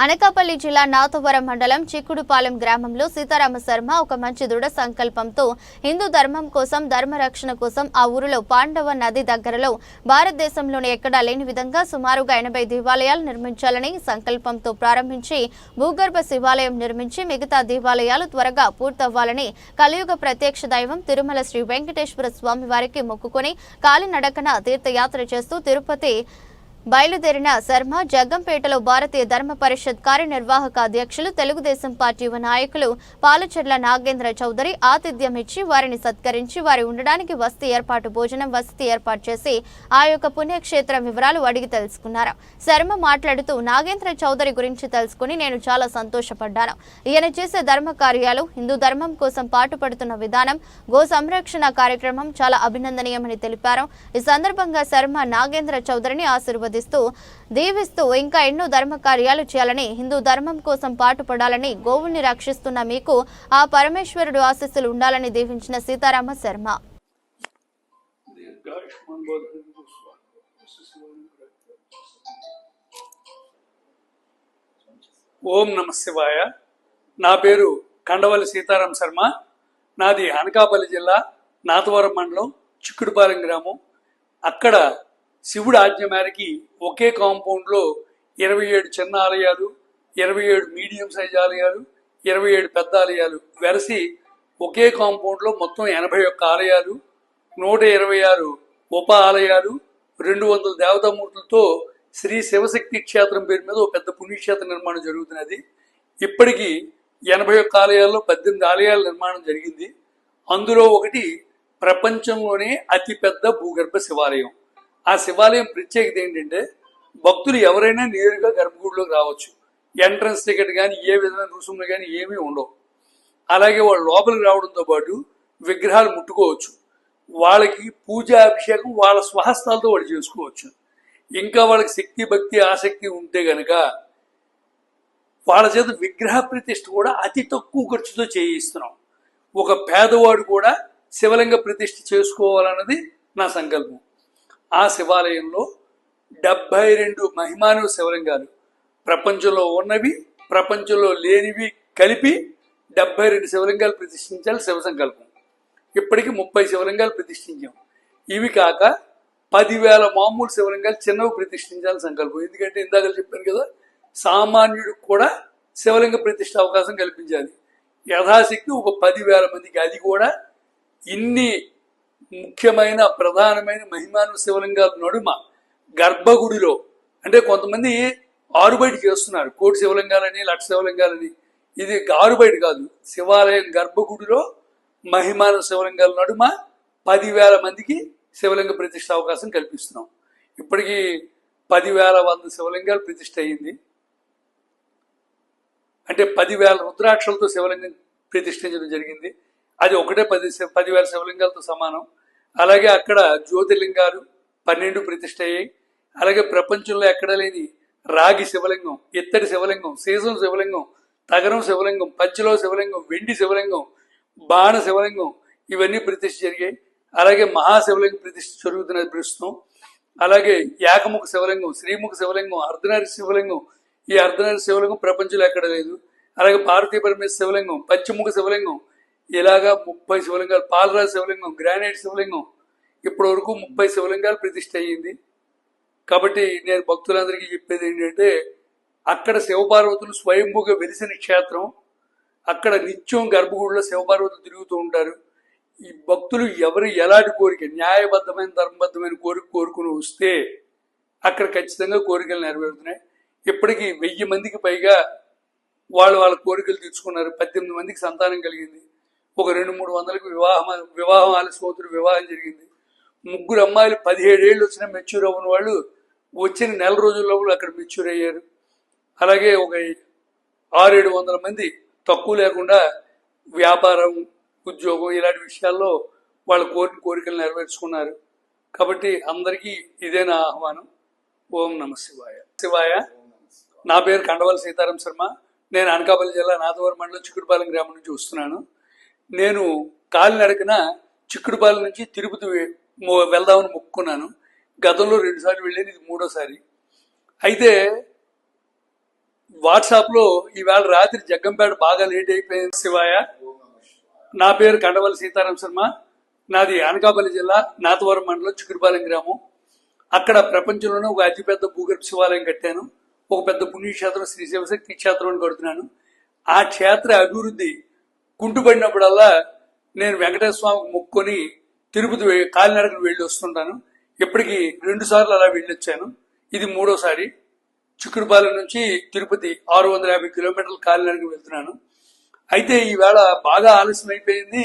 అనకాపల్లి జిల్లా నాతవరం మండలం చిక్కుడుపాలెం గ్రామంలో సీతారామ శర్మ ఒక మంచి దృఢ సంకల్పంతో హిందూ ధర్మం కోసం ధర్మరక్షణ కోసం ఆ ఊరిలో పాండవ నది దగ్గరలో భారతదేశంలోని ఎక్కడా లేని విధంగా సుమారుగా ఎనభై దేవాలయాలు నిర్మించాలని సంకల్పంతో ప్రారంభించి భూగర్భ శివాలయం నిర్మించి మిగతా దేవాలయాలు త్వరగా పూర్తవ్వాలని కలియుగ ప్రత్యక్ష దైవం తిరుమల శ్రీ వెంకటేశ్వర స్వామి వారికి మొక్కుకొని కాలినడకన తీర్థయాత్ర చేస్తూ తిరుపతి బయలుదేరిన శర్మ జగ్గంపేటలో భారతీయ ధర్మ పరిషత్ కార్యనిర్వాహక అధ్యక్షులు తెలుగుదేశం పార్టీ యువ నాయకులు పాలచెర్ల నాగేంద్ర చౌదరి ఆతిథ్యం ఇచ్చి వారిని సత్కరించి వారి ఉండడానికి వసతి ఏర్పాటు భోజనం వసతి ఏర్పాటు చేసి ఆ యొక్క పుణ్యక్షేత్రం వివరాలు అడిగి తెలుసుకున్నారు. శర్మ మాట్లాడుతూ నాగేంద్ర చౌదరి గురించి తెలుసుకుని నేను చాలా సంతోషపడ్డాను. ఈయన చేసే ధర్మ కార్యాలు హిందూ ధర్మం కోసం పాటుపడుతున్న విధానం గో సంరక్షణ కార్యక్రమం చాలా అభినందనీయమని తెలిపారు. ఈ సందర్భంగా శర్మ నాగేంద్ర చౌదరిని ఆశీర్వదిస్తూ దీవిస్తూ ఇంకా ఎన్నో ధర్మ కార్యాలు చేయాలని హిందూ ధర్మం కోసం పాటుపడాలని గోవుల్ని రక్షిస్తున్న మీకు ఆ పరమేశ్వరుడు ఆశీస్సులు ఉండాలని దీవించిన సీతారామ శర్మ. ఓం నమ శివాయ. నా పేరు కండవల్లి సీతారాం శర్మ. నాది అనకాపల్లి జిల్లా నాతవరం మండలం చిక్కుడుపాలెం గ్రామం. అక్కడ శివుడు ఆజ్ఞ మేరకి ఒకే కాంపౌండ్లో ఇరవై ఏడు చిన్న ఆలయాలు ఇరవై ఏడు మీడియం సైజ్ ఆలయాలు ఇరవై ఏడు పెద్ద ఆలయాలు వెరసి ఒకే కాంపౌండ్లో మొత్తం ఎనభై ఒక్క ఆలయాలు నూట ఇరవై ఆరు ఉప ఆలయాలు రెండు వందల దేవతామూర్తులతో శ్రీ శివశక్తి క్షేత్రం పేరు మీద ఒక పెద్ద పుణ్యక్షేత్ర నిర్మాణం జరుగుతున్నది. ఇప్పటికీ ఎనభై ఒక్క ఆలయాల్లో పద్దెనిమిది ఆలయాల నిర్మాణం జరిగింది. అందులో ఒకటి ప్రపంచంలోనే అతిపెద్ద భూగర్భ శివాలయం. ఆ శివాలయం ప్రత్యేకత ఏంటంటే భక్తులు ఎవరైనా నేరుగా గర్భగుడిలోకి రావచ్చు. ఎంట్రన్స్ టికెట్ కానీ ఏ విధమైన రుసుములు కానీ ఏమీ ఉండవు. అలాగే వాళ్ళు లోపలికి రావడంతో పాటు విగ్రహాలు ముట్టుకోవచ్చు. వాళ్ళకి పూజా అభిషేకం వాళ్ళ స్వహస్తాలతో వాళ్ళు చేసుకోవచ్చు. ఇంకా వాళ్ళకి శక్తి భక్తి ఆసక్తి ఉంటే గనక వాళ్ళ చేత విగ్రహ ప్రతిష్ఠ కూడా అతి తక్కువ ఖర్చుతో చేయిస్తున్నాం. ఒక పేదవాడు కూడా శివలింగ ప్రతిష్ఠ చేసుకోవాలన్నది నా సంకల్పం. ఆ శివాలయంలో డెబ్బై రెండు మహిమాను శివలింగాలు. ప్రపంచంలో ఉన్నవి ప్రపంచంలో లేనివి కలిపి డెబ్బై రెండు శివలింగాలు ప్రతిష్ఠించాలి శివ సంకల్పం. ఇప్పటికి ముప్పై శివలింగాలు ప్రతిష్ఠించాం. ఇవి కాక పదివేల మామూలు శివలింగాలు చిన్నవి ప్రతిష్ఠించాలని సంకల్పం. ఎందుకంటే ఇందాక చెప్పాను కదా సామాన్యుడికి కూడా శివలింగ ప్రతిష్ట అవకాశం కల్పించాలి. యథాశక్తి ఒక పదివేల మందికి. అది కూడా ఇన్ని ముఖ్యమైన ప్రధానమైన మహిమాను శివలింగాల నడుమ గర్భగుడిలో. అంటే కొంతమంది ఆరుబయట చేస్తున్నారు. కోటి శివలింగాలని లక్ష శివలింగాలని. ఇది ఆరుబయట కాదు. శివాలయం గర్భగుడిలో మహిమాన శివలింగాల నడుమ పదివేల మందికి శివలింగ ప్రతిష్ట అవకాశం కల్పిస్తున్నాం. ఇప్పటికీ పదివేల వంద శివలింగాలు ప్రతిష్ట అయింది అంటే పదివేల రుద్రాక్షలతో శివలింగం ప్రతిష్ఠించడం జరిగింది. అది ఒకటే పది శివ- పదివేల శివలింగాలతో సమానం. అలాగే అక్కడ జ్యోతిర్లింగాలు పన్నెండు ప్రతిష్ట అయ్యాయి అలాగే ప్రపంచంలో ఎక్కడ లేని రాగి శివలింగం ఇత్తడి శివలింగం సీసం శివలింగం తగరం శివలింగం పచ్చిలో శివలింగం వెండి శివలింగం బాణ శివలింగం ఇవన్నీ ప్రతిష్ఠ జరిగాయి. అలాగే మహాశివలింగం ప్రతిష్ఠ జరుగుతున్న ప్రస్తుతం. అలాగే యాకముఖ శివలింగం శ్రీముఖ శివలింగం అర్ధనారి శివలింగం ఈ అర్ధనారి శివలింగం ప్రపంచంలో ఎక్కడ లేదు. అలాగే పార్వతీ పరమేశ్వర శివలింగం పంచముఖ శివలింగం ఇలాగా ముప్పై శివలింగాలు పాలరాజు శివలింగం గ్రానైట్ శివలింగం ఇప్పటి వరకు ముప్పై శివలింగాలు ప్రతిష్ట అయ్యింది. కాబట్టి నేను భక్తులందరికీ చెప్పేది ఏంటంటే అక్కడ శివపార్వతులు స్వయంభూగా వెలిసిన క్షేత్రం అక్కడ నిత్యం గర్భగుడిలో శివపార్వతులు తిరుగుతూ ఉంటారు. ఈ భక్తులు ఎవరు ఎలాంటి కోరిక న్యాయబద్ధమైన ధర్మబద్ధమైన కోరిక కోరుకుని వస్తే అక్కడ ఖచ్చితంగా కోరికలు నెరవేరుతున్నాయి. ఇప్పటికీ వెయ్యి మందికి పైగా వాళ్ళు వాళ్ళ కోరికలు తీర్చుకున్నారు. పద్దెనిమిది మందికి సంతానం కలిగింది. ఒక రెండు మూడు వందలకు వివాహం వివాహం ఆలస్యమవుతున్న వివాహం జరిగింది. ముగ్గురు అమ్మాయిలు పదిహేడేళ్ళు వచ్చిన మెచ్యూర్ అవ్వని వాళ్ళు వచ్చిన నెల రోజుల్లో అక్కడ మెచ్యూర్ అయ్యారు. అలాగే ఒక ఆరేడు వందల మంది తక్కువ లేకుండా వ్యాపారం ఉద్యోగం ఇలాంటి విషయాల్లో వాళ్ళ కోరిక కోరికలు నెరవేర్చుకున్నారు. కాబట్టి అందరికీ ఇదే నా ఆహ్వానం. ఓం నమ శివాయ. శివాయ నా పేరు కండవల సీతారాం శర్మ. నేను అనకాపల్లి జిల్లా నాదవరం మండలం చిక్కుడుపాలెం గ్రామం నుంచి వస్తున్నాను. నేను కాలినడకన చిక్కుడుపాలెం నుంచి తిరుపతి వెళ్దామని మొక్కుకున్నాను. గతంలో రెండుసార్లు వెళ్ళాను ఇది మూడోసారి. అయితే వాట్సాప్లో ఈవేళ రాత్రి జగ్గంపేట బాగా లేట్ అయిపోయింది శివాయ. నా పేరు కండవల్లి సీతారాం శర్మ. నాది అనకాపల్లి జిల్లా నాతవరం మండలం చిక్కుడుపాలెం గ్రామం. అక్కడ ప్రపంచంలోనే ఒక అతిపెద్ద భూగర్భ శివాలయం కట్టాను. ఒక పెద్ద పుణ్యక్షేత్రం శ్రీ శివశక్తి క్షేత్రం కడుతున్నాను. ఆ క్షేత్ర అభివృద్ధి కుంటుపడినప్పుడల్లా నేను వెంకటేశ్వర స్వామికి మొక్కుకొని తిరుపతి కాలినడకను వెళ్ళి వస్తుంటాను. ఇప్పటికి రెండు సార్లు అలా వెళ్ళొచ్చాను. ఇది మూడోసారి. చిక్కుడుపాలెం నుంచి తిరుపతి ఆరు వందల యాభై కిలోమీటర్లు కాలినడక వెళ్తున్నాను. అయితే ఈవేళ బాగా ఆలస్యం అయిపోయింది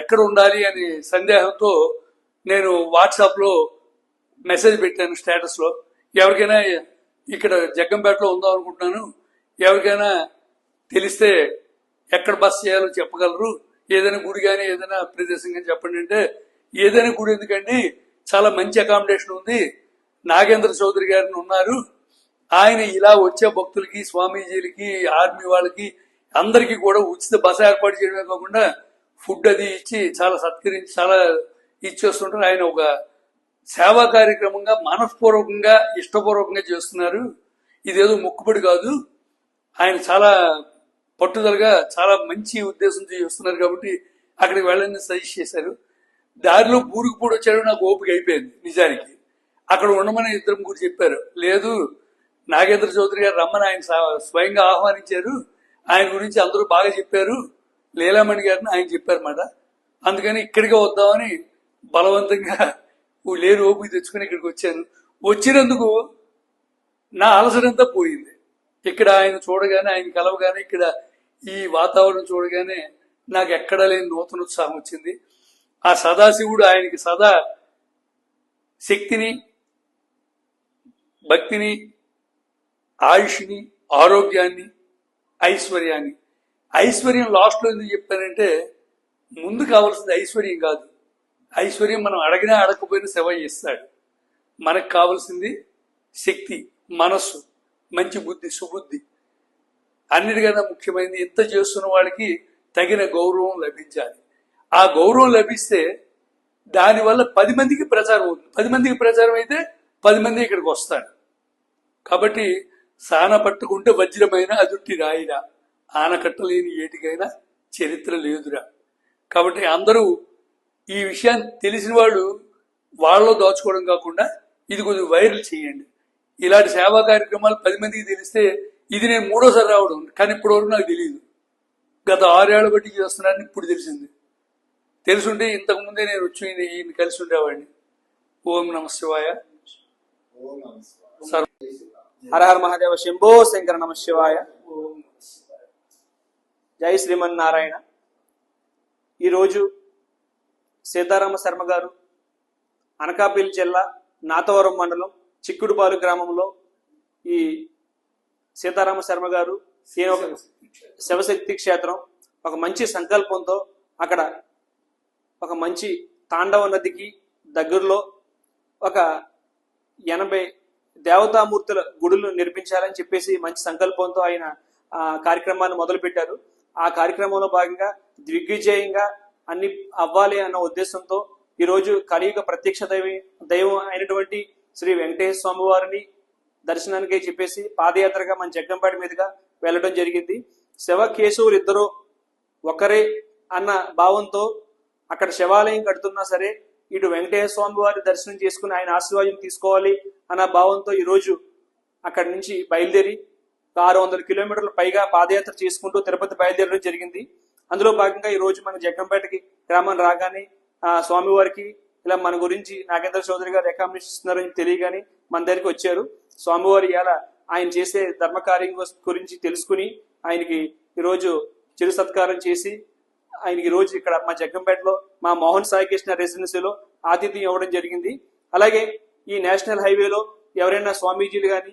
ఎక్కడ ఉండాలి అని సందేహంతో నేను వాట్సాప్లో మెసేజ్ పెట్టాను స్టేటస్లో. ఎవరికైనా ఇక్కడ జగ్గంపేటలో ఉందాం అనుకుంటున్నాను ఎవరికైనా తెలిస్తే ఎక్కడ బస్ చేయాలో చెప్పగలరు? ఏదైనా గుడి కానీ ఏదైనా ప్రదేశం కానీ చెప్పండి అంటే ఏదైనా గుడి ఎందుకండి? చాలా మంచి అకామిడేషన్ ఉంది. నాగేంద్ర చౌదరి గారిని ఉన్నారు. ఆయన ఇలా వచ్చే భక్తులకి స్వామీజీలకి ఆర్మీ వాళ్ళకి అందరికీ కూడా ఉచిత బస ఏర్పాటు చేయడమే కాకుండా ఫుడ్ అది ఇచ్చి చాలా సత్కరించి చాలా ఇచ్చేస్తుంటారు. ఆయన ఒక సేవా కార్యక్రమంగా మనస్పూర్వకంగా ఇష్టపూర్వకంగా చేస్తున్నారు. ఇదేదో మొక్కుబడి కాదు. ఆయన చాలా పట్టుదలగా చాలా మంచి ఉద్దేశంతో చేస్తున్నారు కాబట్టి అక్కడికి వెళ్ళని సజెస్ట్ చేశారు. దారిలో బూరుకు పూడి వచ్చాడు నాకు ఓపిక అయిపోయింది నిజానికి. అక్కడ ఉండమని ఇద్దరు ముగ్గురు చెప్పారు. లేదు నాగేంద్ర చౌదరి గారు రమ్మని ఆయన స్వయంగా ఆహ్వానించారు. ఆయన గురించి అందరూ బాగా చెప్పారు. లీలామణి గారిని ఆయన చెప్పారన్నమాట. అందుకని ఇక్కడికే వద్దామని బలవంతంగా ఓ లేని ఓపిక తెచ్చుకుని ఇక్కడికి వచ్చాను వచ్చినందుకు నా అలసరంతా పోయింది. ఇక్కడ ఆయన చూడగానే ఆయన కలవగానే ఇక్కడ ఈ వాతావరణం చూడగానే నాకు ఎక్కడా లేని నూతన ఉత్సాహం వచ్చింది. ఆ సదాశివుడు ఆయనకి సదా శక్తిని భక్తిని ఆయుష్ని ఆరోగ్యాన్ని ఐశ్వర్యాన్ని. ఐశ్వర్యం లాస్ట్లో ఎందుకు చెప్పానంటే ముందు కావాల్సింది ఐశ్వర్యం కాదు. ఐశ్వర్యం మనం అడగినా అడగకపోయినా సేవ చేస్తాడు. మనకు కావాల్సింది శక్తి మనస్సు మంచి బుద్ధి సుబుద్ధి. అన్నిటికన్నా ముఖ్యమైనది ఇంత చేస్తున్న వాళ్ళకి తగిన గౌరవం లభించాలి. ఆ గౌరవం లభిస్తే దానివల్ల పది మందికి ప్రచారం అవుతుంది. పది మందికి ప్రచారం అయితే పది మంది ఇక్కడికి వస్తారు. కాబట్టి సాన పట్టుకుంటే వజ్రమైన అదుట్టి రాయిరా. ఆనకట్టలేని ఏటికైనా చరిత్ర లేదురా. కాబట్టి అందరూ ఈ విషయాన్ని తెలిసిన వాళ్ళు వాళ్ళలో దాచుకోవడం కాకుండా ఇది కొంచెం వైరల్ చేయండి. ఇలాంటి సేవా కార్యక్రమాలు పది మందికి తెలిస్తే ఇది నేను మూడోసారి రావడం కానీ ఇప్పటివరకు నాకు తెలియదు గత ఆరేళ్ళ బట్టి చేస్తున్నానని ఇప్పుడు తెలిసింది. తెలుసుంటే ఇంతకుముందే నేను వచ్చి ఈయన కలిసి ఉండేవాడిని. ఓం నమ శివాయ. హరహర మహాదేవ శంభో శంకర నమ శివాయ. జై శ్రీమన్నారాయణ. ఈరోజు సీతారామ శర్మ గారు అనకాపల్లి జిల్లా నాతవరం మండలం చిక్కుడుపాలు గ్రామంలో ఈ సీతారామ శర్మ గారు ఈయన ఒక శివశక్తి క్షేత్రం ఒక మంచి సంకల్పంతో అక్కడ ఒక మంచి తాండవ నదికి దగ్గరలో ఒక ఎనభై దేవతామూర్తుల గుడులు నిర్మించాలని చెప్పేసి మంచి సంకల్పంతో ఆయన ఆ కార్యక్రమాన్ని మొదలుపెట్టారు. ఆ కార్యక్రమంలో భాగంగా దిగ్విజయంగా అన్ని అవ్వాలి అన్న ఉద్దేశంతో ఈ రోజు కలియుగ ప్రత్యక్ష దైవం దైవం అయినటువంటి శ్రీ వెంకటేశ్వర స్వామి వారిని దర్శనానికి చెప్పేసి పాదయాత్రగా మన జగ్గంపాటి మీదుగా వెళ్ళడం జరిగింది. శివ కేశవులు ఇద్దరు ఒకరే అన్న భావంతో అక్కడ శివాలయం కడుతున్నా సరే ఇటు వెంకటేశ్వర స్వామి వారి దర్శనం చేసుకుని ఆయన ఆశీర్వాదం తీసుకోవాలి అన్న భావంతో ఈరోజు అక్కడి నుంచి బయలుదేరి ఆరు వందల కిలోమీటర్ల పైగా పాదయాత్ర చేసుకుంటూ తిరుపతి బయలుదేరడం జరిగింది. అందులో భాగంగా ఈ రోజు మన జగ్గంపేటకి గ్రామం రాగానే ఆ స్వామివారికి ఇలా మన గురించి నాగేంద్ర చౌదరి గారు రికమెండేషన్ ఇస్తున్నారని తెలియగానే మన దగ్గరికి వచ్చారు. స్వామివారి ఇలా ఆయన చేసే ధర్మకార్యం గురించి తెలుసుకుని ఆయనకి ఈరోజు చిరు సత్కారం చేసి ఆయనకి రోజు ఇక్కడ మా జగ్గంపేటలో మా మోహన్ సాయికృష్ణ రెసిడెన్సీలో ఆతిథ్యం ఇవ్వడం జరిగింది. అలాగే ఈ నేషనల్ హైవేలో ఎవరైనా స్వామీజీలు కానీ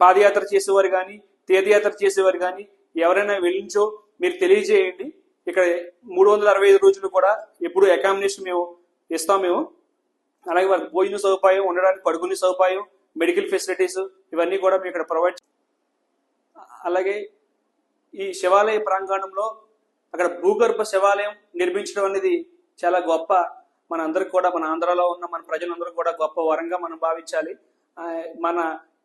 పాదయాత్ర చేసేవారు కానీ తీర్థయాత్ర చేసేవారు కానీ ఎవరైనా వెళ్ళించో మీరు తెలియజేయండి. ఇక్కడ మూడు వందల అరవై ఐదు రోజులు కూడా ఎప్పుడు అకామిడేషన్ మేము ఇస్తాం మేము అలాగే వారికి భోజన సదుపాయం ఉండడానికి పడుకునే సదుపాయం మెడికల్ ఫెసిలిటీస్ ఇవన్నీ కూడా మేము ఇక్కడ ప్రొవైడ్ అలాగే ఈ శివాలయ ప్రాంగణంలో అక్కడ భూగర్భ శివాలయం నిర్మించడం అనేది చాలా గొప్ప మన అందరికి కూడా మన ఆంధ్రాలో ఉన్న మన ప్రజలందరూ కూడా గొప్ప వరంగా మనం భావించాలి. మన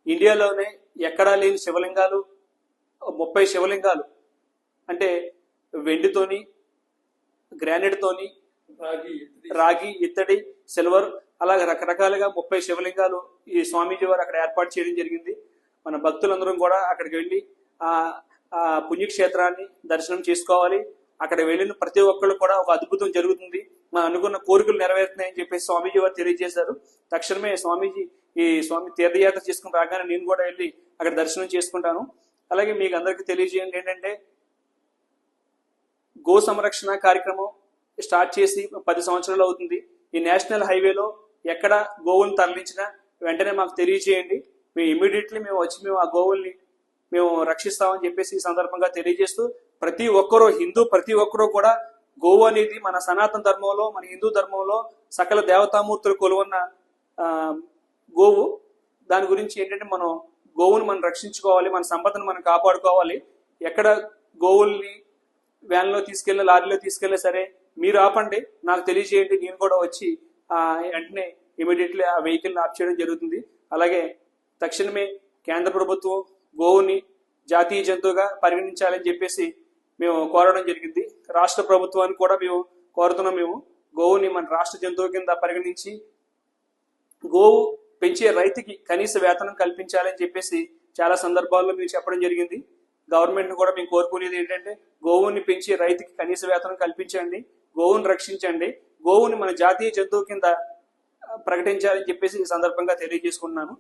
ఇండియాలోనే ఎక్కడా లేని శివలింగాలు ముప్పై శివలింగాలు అంటే వెండితోని గ్రానైట్తోని రాగి ఇత్తడి సిల్వర్ అలాగే రకరకాలుగా ముప్పై శివలింగాలు ఈ స్వామీజీ వారు అక్కడ ఏర్పాటు చేయడం జరిగింది. మన భక్తులందరం కూడా అక్కడికి వెళ్ళి ఆ ఆ పుణ్యక్షేత్రాన్ని దర్శనం చేసుకోవాలి. అక్కడ వెళ్ళిన ప్రతి ఒక్కళ్ళు కూడా ఒక అద్భుతం జరుగుతుంది. మనం అనుకున్న కోరికలు నెరవేరుతున్నాయని చెప్పేసి స్వామీజీ వారు తెలియజేశారు. తక్షణమే స్వామీజీ ఈ స్వామి తీర్థయాత్ర చేసుకుని రాగానే నేను కూడా వెళ్ళి అక్కడ దర్శనం చేసుకుంటాను. అలాగే మీకు అందరికీ తెలియజేయండి ఏంటంటే గో సంరక్షణ కార్యక్రమం స్టార్ట్ చేసి పది సంవత్సరాలు అవుతుంది. ఈ నేషనల్ హైవేలో ఎక్కడ గోవులను తరలించినా వెంటనే మాకు తెలియజేయండి. మేము ఇమీడియట్లీ మేము వచ్చి మేము ఆ గోవుల్ని మేము రక్షిస్తామని చెప్పేసి ఈ సందర్భంగా తెలియజేస్తూ ప్రతి ఒక్కరూ హిందూ ప్రతి ఒక్కరూ కూడా గోవు అనేది మన సనాతన ధర్మంలో మన హిందూ ధర్మంలో సకల దేవతామూర్తులు కొలువున్న గోవు. దాని గురించి ఏంటంటే మనం గోవుని మనం రక్షించుకోవాలి మన సంపదను మనం కాపాడుకోవాలి. ఎక్కడ గోవుల్ని వ్యాన్లో తీసుకెళ్ళి లారీలో తీసుకెళ్ళినా సరే మీరు ఆపండి. నాకు తెలియజేయండి. నేను కూడా వచ్చి వెంటనే ఇమీడియట్లీ ఆ వెహికల్ని ఆఫ్ చేయడం జరుగుతుంది. అలాగే తక్షణమే కేంద్ర ప్రభుత్వం గోవుని జాతీయ జంతువుగా పరిగణించాలని చెప్పేసి మేము కోరడం జరిగింది. రాష్ట్ర ప్రభుత్వాన్ని కూడా మేము కోరుతున్నాం. మేము గోవుని మన రాష్ట్ర జంతువు కింద పరిగణించి గోవు పెంచే రైతుకి కనీస వేతనం కల్పించాలని చెప్పేసి చాలా సందర్భాల్లో మీరు చెప్పడం జరిగింది. గవర్నమెంట్ని కూడా మేము కోరుకునేది ఏంటంటే గోవుని పెంచే రైతుకి కనీస వేతనం కల్పించండి. గోవుని రక్షించండి. గోవుని మన జాతీయ జంతువు కింద ప్రకటించాలని చెప్పేసి ఈ సందర్భంగా తెలియజేసుకుంటున్నాను.